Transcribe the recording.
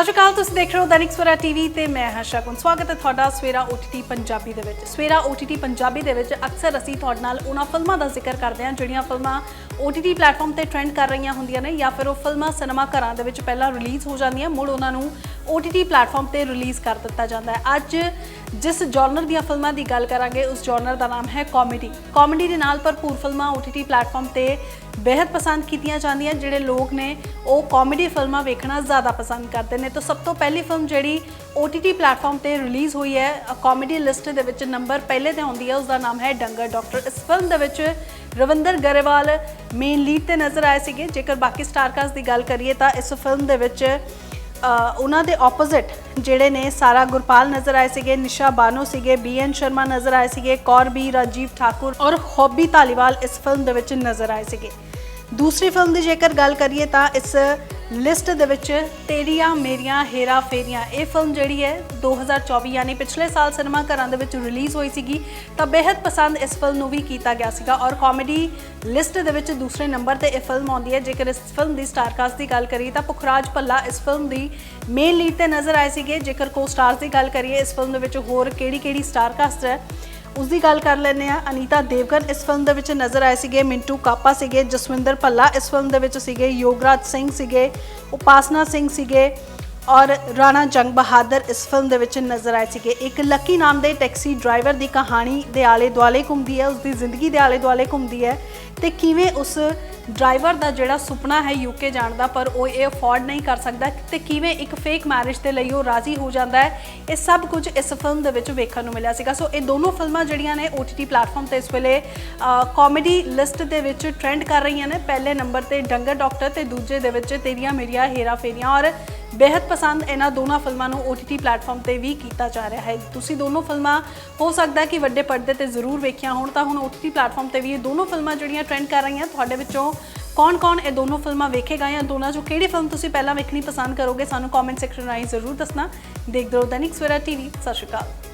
ਸਤਿ ਸ਼੍ਰੀ ਅਕਾਲ, ਤੁਸੀਂ ਦੇਖ ਰਹੇ ਹੋ ਦੈਨਿਕ ਸਵੇਰਾ ਟੀਵੀ ਤੇ ਮੈਂ ਹਾਂ ਸ਼ਗੁਨ। ਸਵਾਗਤ ਹੈ ਤੁਹਾਡਾ ਸਵੇਰਾ OTT ਪੰਜਾਬੀ ਦੇ ਵਿੱਚ। ਸਵੇਰਾ OTT ਪੰਜਾਬੀ ਦੇ ਵਿੱਚ ਅਕਸਰ ਅਸੀਂ ਤੁਹਾਡੇ ਨਾਲ ਉਹਨਾਂ ਫਿਲਮਾਂ ਦਾ ਜ਼ਿਕਰ ਕਰਦੇ ਹਾਂ ਜਿਹੜੀਆਂ ਫਿਲਮਾਂ OTT ਪਲੇਟਫਾਰਮ ਤੇ ਟ੍ਰੈਂਡ ਕਰ ਰਹੀਆਂ ਹੁੰਦੀਆਂ ਨੇ ਜਾਂ ਫਿਰ ਉਹ ਫਿਲਮਾਂ ਸਿਨੇਮਾ ਘਰਾਂ ਦੇ ਵਿੱਚ ਪਹਿਲਾਂ ਰਿਲੀਜ਼ ਹੋ ਜਾਂਦੀਆਂ, ਮੁੜ ਉਹਨਾਂ ਨੂੰ OTT ਪਲੇਟਫਾਰਮ ਤੇ ਰਿਲੀਜ਼ ਕਰ ਦਿੱਤਾ ਜਾਂਦਾ ਹੈ। ਅੱਜ ਜਿਸ ਜਨਰ ਦੀਆਂ ਫਿਲਮਾਂ ਦੀ ਗੱਲ ਕਰਾਂਗੇ, ਉਸ ਜਨਰ ਦਾ ਨਾਮ ਹੈ ਕਾਮੇਡੀ ਕਾਮੇਡੀ ਦੇ ਨਾਲ ਭਰਪੂਰ ਫਿਲਮਾਂ OTT ਪਲੇਟਫਾਰਮ ਤੇ ਬੇहद ਪਸੰਦ ਕੀਤੀਆਂ ਜਾਂਦੀਆਂ, ਜਿਹੜੇ ਲੋਕ ਨੇ ਉਹ ਕਾਮੇਡੀ ਫਿਲਮਾਂ ਵੇਖਣਾ ਜ਼ਿਆਦਾ ਪਸੰਦ ਕਰਦੇ ਨੇ। ਤਾਂ ਸਭ ਤੋਂ ਪਹਿਲੀ ਫਿਲਮ ਜਿਹੜੀ OTT ਪਲੇਟਫਾਰਮ ਤੇ ਰਿਲੀਜ਼ ਹੋਈ ਹੈ ਕਾਮੇਡੀ ਲਿਸਟ ਦੇ ਵਿੱਚ ਨੰਬਰ ਪਹਿਲੇ ਤੇ ਆਉਂਦੀ ਹੈ ਉਸ ਦਾ ਨਾਮ ਹੈ ਡੰਗਰ ਡਾਕਟਰ ਇਸ ਫਿਲਮ ਦੇ ਵਿੱਚ ਰਵਿੰਦਰ ਗਰੇਵਾਲ ਮੇਨ ਲੀਡ ਤੇ ਨਜ਼ਰ ਆਏ ਸੀਗੇ। ਜੇਕਰ ਬਾਕੀ ਸਟਾਰਕਾਸਟ ਦੀ ਗੱਲ ਕਰੀਏ, ਤਾਂ ਇਸ ਫਿਲਮ ਦੇ ਵਿੱਚ ਉਹਨਾਂ ਦੇ ਆਪੋਜ਼ਿਟ ਜਿਹੜੇ ਨੇ ਸਾਰਾ ਗੁਰਪਾਲ ਨਜ਼ਰ ਆਏ ਸੀਗੇ, ਨਿਸ਼ਾ ਬਾਨੋ ਸੀਗੇ ਬੀਐਨ ਸ਼ਰਮਾ ਨਜ਼ਰ ਆਏ ਸੀਗੇ, ਕੌਰ ਬੀ, ਰਾਜੀਵ ਠਾਕੁਰ ਔਰ ਹੌਬੀ ਧਾਲੀਵਾਲ ਇਸ ਫਿਲਮ ਦੇ ਵਿੱਚ ਨਜ਼ਰ ਆਏ ਸੀਗੇ। ਦੂਸਰੀ ਫਿਲਮ ਦੀ ਜੇਕਰ ਗੱਲ ਕਰੀਏ ਤਾਂ ਇਸ ਲਿਸਟ ਦੇ ਵਿੱਚ ਤੇਰੀਆਂ, ਮੇਰੀਆਂ, ਹੇਰਾ, ਫੇਰੀਆਂ, ਇਹ ਫਿਲਮ ਜਿਹੜੀ ਹੈ 2024 ਯਾਨੀ ਪਿਛਲੇ ਸਾਲ ਸਿਨੇਮਾ ਘਰਾਂ ਦੇ ਵਿੱਚ ਰਿਲੀਜ਼ ਹੋਈ ਸੀਗੀ, ਤਾਂ ਬੇहद ਪਸੰਦ ਇਸ ਫਿਲਮ ਨੂੰ ਵੀ ਕੀਤਾ ਗਿਆ ਸੀਗਾ ਔਰ ਕਾਮੇਡੀ ਲਿਸਟ ਦੇ ਵਿੱਚ ਦੂਸਰੇ ਨੰਬਰ ਤੇ ਇਹ ਫਿਲਮ ਆਉਂਦੀ ਹੈ, ਜੇਕਰ ਇਸ ਫਿਲਮ ਦੀ ਸਟਾਰਕਾਸਟ ਦੀ ਗੱਲ ਕਰੀਏ ਤਾਂ ਪੁਖਰਾਜ ਭੱਲਾ ਇਸ ਫਿਲਮ ਦੀ ਮੇਨ ਲੀਡ ਤੇ ਨਜ਼ਰ ਆਏ ਸੀਗੇ, ਜੇਕਰ ਕੋ ਸਟਾਰਸ ਦੀ ਗੱਲ ਕਰੀਏ ਇਸ ਫਿਲਮ ਦੇ ਵਿੱਚ ਹੋਰ ਕਿਹੜੀ ਕਿਹੜੀ ਸਟਾਰਕਾਸਟ ਹੈ ਉਸ ਦੀ ਗੱਲ ਕਰ ਲੈਂਦੇ ਆ ਅਨੀਤਾ ਦੇਵਗਨ ਇਸ ਫਿਲਮ ਦੇ ਵਿੱਚ ਨਜ਼ਰ ਆਏ ਸੀਗੇ। ਮਿੰਟੂ ਕਾਪਾ ਸੀਗੇ। ਜਸਵਿੰਦਰ ਭੱਲਾ ਇਸ ਫਿਲਮ ਦੇ ਵਿੱਚ ਸੀਗੇ। ਯੋਗਰਾਜ ਸਿੰਘ ਸੀਗੇ। ਉਪਾਸਨਾ ਸਿੰਘ ਸੀਗੇ। ਔਰ ਰਾਣਾ ਜੰਗ ਬਹਾਦਰ ਇਸ ਫਿਲਮ ਦੇ ਵਿੱਚ ਨਜ਼ਰ ਆਏ ਸੀਗੇ। ਇੱਕ ਲੱਕੀ ਨਾਮ ਦੇ ਟੈਕਸੀ ਡਰਾਈਵਰ ਦੀ ਕਹਾਣੀ ਦੇ ਆਲੇ ਦੁਆਲੇ ਘੁੰਮਦੀ ਹੈ। ਉਸ ਦੀ ਜ਼ਿੰਦਗੀ ਦੇ ਆਲੇ ਦੁਆਲੇ ਘੁੰਮਦੀ ਹੈ। ਤੇ ਕਿਵੇਂ ਉਸ ਡਰਾਈਵਰ ਦਾ ਜਿਹੜਾ ਸੁਪਨਾ ਹੈ ਯੂਕੇ ਜਾਣ ਦਾ, ਪਰ ਉਹ ਇਹ ਅਫੋਰਡ ਨਹੀਂ ਕਰ ਸਕਦਾ ਤੇ ਕਿਵੇਂ ਇੱਕ ਫੇਕ ਮੈਰਿਜ ਦੇ ਲਈ ਉਹ ਰਾਜ਼ੀ ਹੋ ਜਾਂਦਾ ਹੈ, ਇਹ ਸਭ ਕੁਝ ਇਸ ਫਿਲਮ ਦੇ ਵਿੱਚ ਵੇਖਣ ਨੂੰ ਮਿਲਿਆ ਸੀਗਾ। ਸੋ ਇਹ ਦੋਨੋਂ ਫਿਲਮਾਂ ਜਿਹੜੀਆਂ ਨੇ OTT ਪਲੇਟਫਾਰਮ ਤੇ ਇਸ ਵੇਲੇ ਕਾਮੇਡੀ ਲਿਸਟ ਦੇ ਵਿੱਚ ਟ੍ਰੈਂਡ ਕਰ ਰਹੀਆਂ ਨੇ। ਪਹਿਲੇ ਨੰਬਰ ਤੇ ਡੰਗਰ ਡਾਕਟਰ ਤੇ ਦੂਜੇ ਦੇ ਵਿੱਚ ਤੇਰੀਆਂ ਮੇਰੀਆਂ ਹੇਰਾ ਫੇਰੀਆਂ। ਔਰ ਬੇहद ਪਸੰਦ ਇਹਨਾਂ ਦੋਨਾਂ ਫਿਲਮਾਂ ਨੂੰ OTT ਪਲੇਟਫਾਰਮ ਤੇ ਵੀ ਕੀਤਾ ਜਾ ਰਿਹਾ ਹੈ। ਤੁਸੀਂ ਦੋਨੋਂ ਫਿਲਮਾਂ, ਹੋ ਸਕਦਾ ਕਿ ਵੱਡੇ ਪਰਦੇ ਤੇ ਜ਼ਰੂਰ ਵੇਖੀਆਂ ਹੋਣ, ਤਾਂ ਹੁਣ OTT ਪਲੇਟਫਾਰਮ ਤੇ ਵੀ ਇਹ ਦੋਨੋਂ ਫਿਲਮਾਂ ਜਿਹੜੀਆਂ ਟ੍ਰੈਂਡ ਕਰ ਰਹੀਆਂ, ਤੁਹਾਡੇ ਵਿੱਚੋਂ ਕੌਣ-ਕੌਣ ਇਹ ਦੋਨੋਂ ਫਿਲਮਾਂ ਵੇਖੇਗਾ ਜਾਂ ਦੋਨਾਂ ਚੋਂ ਕਿਹੜੀ ਫਿਲਮ ਤੁਸੀਂ ਪਹਿਲਾਂ ਵੇਖਣੀ ਪਸੰਦ ਕਰੋਗੇ, ਸਾਨੂੰ ਕਮੈਂਟ ਸੈਕਸ਼ਨ ਰਾਹੀਂ ਜ਼ਰੂਰ ਦੱਸਣਾ। ਦੇਖਦੇ ਰਹੋ ਦੈਨਿਕ ਸਵੇਰਾ ਟੀਵੀ ਸਤਿ ਸ਼੍ਰੀ ਅਕਾਲ।